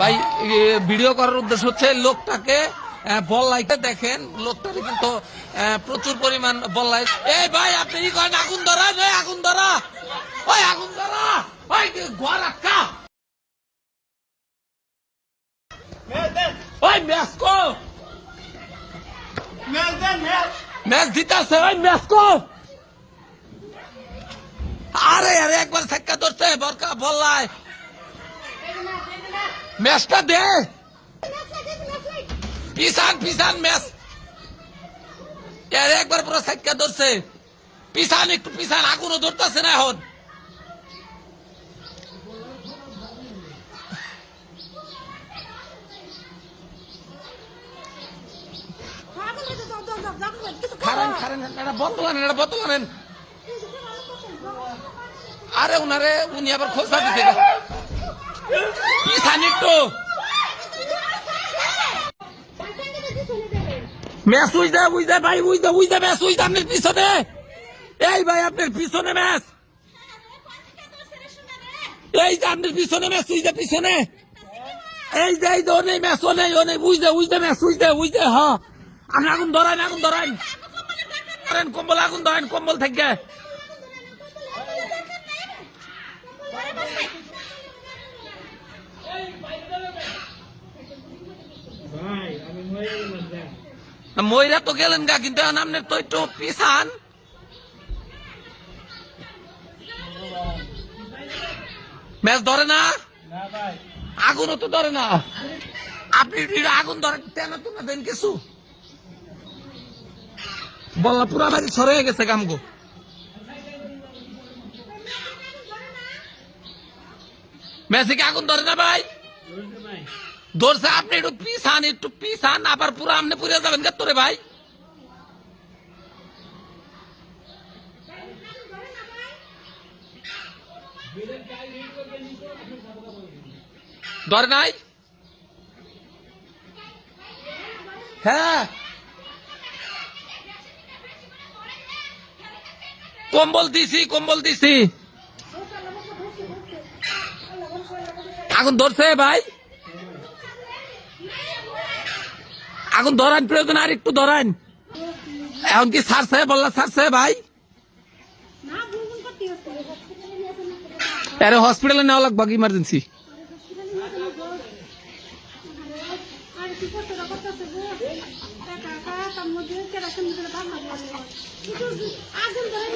ভাই ভিডিও করার উদ্দেশ্য হচ্ছে লোকটাকে বল লাইতে দেখেন। লোকটাকে কিন্তু প্রচুর পরিমাণ বল লাইট এই ভাই, আপনি কি করেন? আগুন ধরা ওই আগুন ধরা। ওই, আগুন ধরা। ওই ঘর আটকা। আরে আরে, একবার ধরছে, বরকা বললাই ম্যাচটা দে পিসান পিসান ম্যাচ এর একবার পুরো সাক্কা ধরছে পিসান একটু পিসান আগুনও ধরতেছে না এখন খারেন খারেন এটা বদলান এটা বদলান আরে উনারে উনি আবার খোঁজা পিসান একটু উইজ দে উইজ দে ভাই উইজ উইজ ম্যাচ উইজ আপনার পিছনে। এই ভাই, আপনার পিছনে ম্যাচ এই যে আপনার পিছনে ম্যাচ উইজ দে পিছনে। এই যে এই যে with the with the match with the with the হ্যাঁ আপনি আগুন ধরেন আগুন ধরেন ধরেন, কম্বল, আগুন ধরেন, কম্বল থেকে। ময়রা তো গেলেন গা, কিন্তু আপনার তো একটু পিছান। ম্যাচ ধরে না? আগুনও তো ধরে না। আপনি আগুন ধরে তেন তো না দেন কিছু। বললা পুরা বাড়ি সরে গেছে কামগো মেসে কি আগুন ধরে না ভাই? ধরছে আপনি একটু পিছান একটু পিছান, আবার পুরো আপনি পুরে যাবেন কে তোরে ভাই। ধরে নাই? হ্যাঁ। কম্বল দিছি কম্বল দিছি। আগুন ধরছে ভাই। আগুন ধরান, প্রয়োজন আর একটু ধরান। এখন কি ছাড়ছে বললা ছাড়ছে ভাই? আরে হসপিটালে নেওয়া লাগবে ইমার্জেন্সি আগুন ধরে